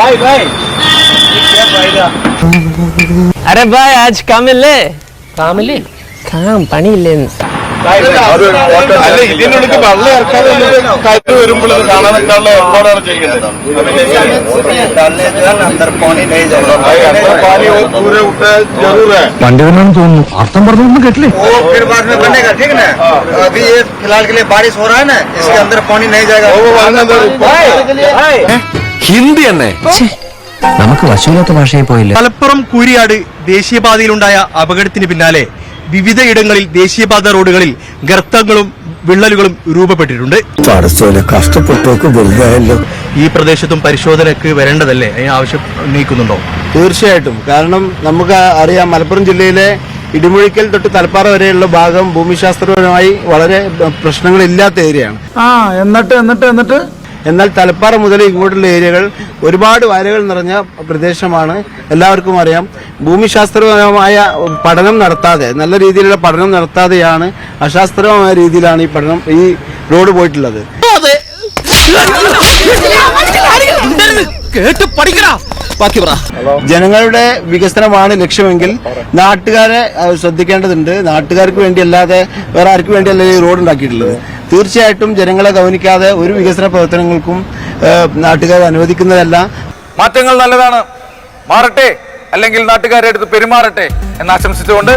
भाई भाई क्या फायदा अरे भाई आज काम ले काम ले काम पानी ले അല്ല ഇതിനുള്ളിൽ വെള്ളം ഇറക്കാതെ കയറ്റ് വരുമ്പോൾ ഇത് കാണാനൊക്കെയുള്ള ഏർപ്പാടാണ് ചെയ്യുന്നത് डालने से ना अंदर पानी नहीं जाएगा भाई अंदर पानी और पूरे उठे जरूर है വണ്ടി തന്നെയാണെന്ന് തോന്നുന്നു അർത്ഥം പറഞ്ഞൊന്നും കേട്ടില്ലേ वो फिर बाद में बनेगा ठीक ना अभी ये फिलहाल के लिए बारिश हो रहा है ना इसके अंदर पानी नहीं जाएगा वो वहाँ ഹിന്ദി തന്നെ നമുക്ക് വശമില്ലാത്ത ഭാഷയിൽ പോയില്ല? മലപ്പുറം കൂരിയാട് ദേശീയപാതയിലുണ്ടായ അപകടത്തിന് പിന്നാലെ വിവിധയിടങ്ങളിൽ ദേശീയപാത റോഡുകളിൽ ഗർത്തങ്ങളും വിള്ളലുകളും രൂപപ്പെട്ടിട്ടുണ്ട്. ഈ പ്രദേശത്തും പരിശോധനയ്ക്ക് വരേണ്ടതല്ലേ? അതിന് ആവശ്യം ഉന്നയിക്കുന്നുണ്ടോ? തീർച്ചയായിട്ടും. കാരണം നമുക്ക് അറിയാം മലപ്പുറം ജില്ലയിലെ ഇടിമുഴിക്കൽ തൊട്ട് തലപ്പാറ വരെയുള്ള ഭാഗം ഭൂമിശാസ്ത്രപരമായി വളരെ പ്രശ്നങ്ങളില്ലാത്ത ഏരിയയാണ്. ആ എന്നിട്ട് എന്നിട്ട് എന്നിട്ട്? എന്നാൽ തലപ്പാറ മുതൽ ഇങ്ങോട്ടുള്ള ഏരിയകൾ ഒരുപാട് വയലുകൾ നിറഞ്ഞ പ്രദേശമാണ്. എല്ലാവർക്കും അറിയാം. ഭൂമിശാസ്ത്രപരമായ പഠനം നടത്താതെ നല്ല രീതിയിലുള്ള പഠനം നടത്താതെയാണ് അശാസ്ത്രപരമായ രീതിയിലാണ് ഈ പഠനം ഈ റോഡ് പോയിട്ടുള്ളത്. കേട്ട് പഠിക്കടാ. ബാക്കി പറ. ജനങ്ങളുടെ വികസനമാണ് ലക്ഷ്യമെങ്കിൽ നാട്ടുകാരെ ശ്രദ്ധിക്കേണ്ടതുണ്ട്. നാട്ടുകാർക്ക് വേണ്ടിയല്ലാതെ വേറെ ആർക്ക് വേണ്ടിയല്ല ഈ റോഡ് ഉണ്ടാക്കിയിട്ടുള്ളത്. തീർച്ചയായിട്ടും ജനങ്ങളെ ഗവനിക്കാതെ ഒരു വികസന പ്രവർത്തനങ്ങൾക്കും നാട്ടുകാർ അനുവദിക്കുന്നതല്ല. മാറ്റങ്ങൾ നല്ലതാണ്. മാറട്ടെ. അല്ലെങ്കിൽ നാട്ടുകാരെ അടുത്ത് പെരുമാറട്ടെ എന്ന് ആശംസിച്ചുകൊണ്ട്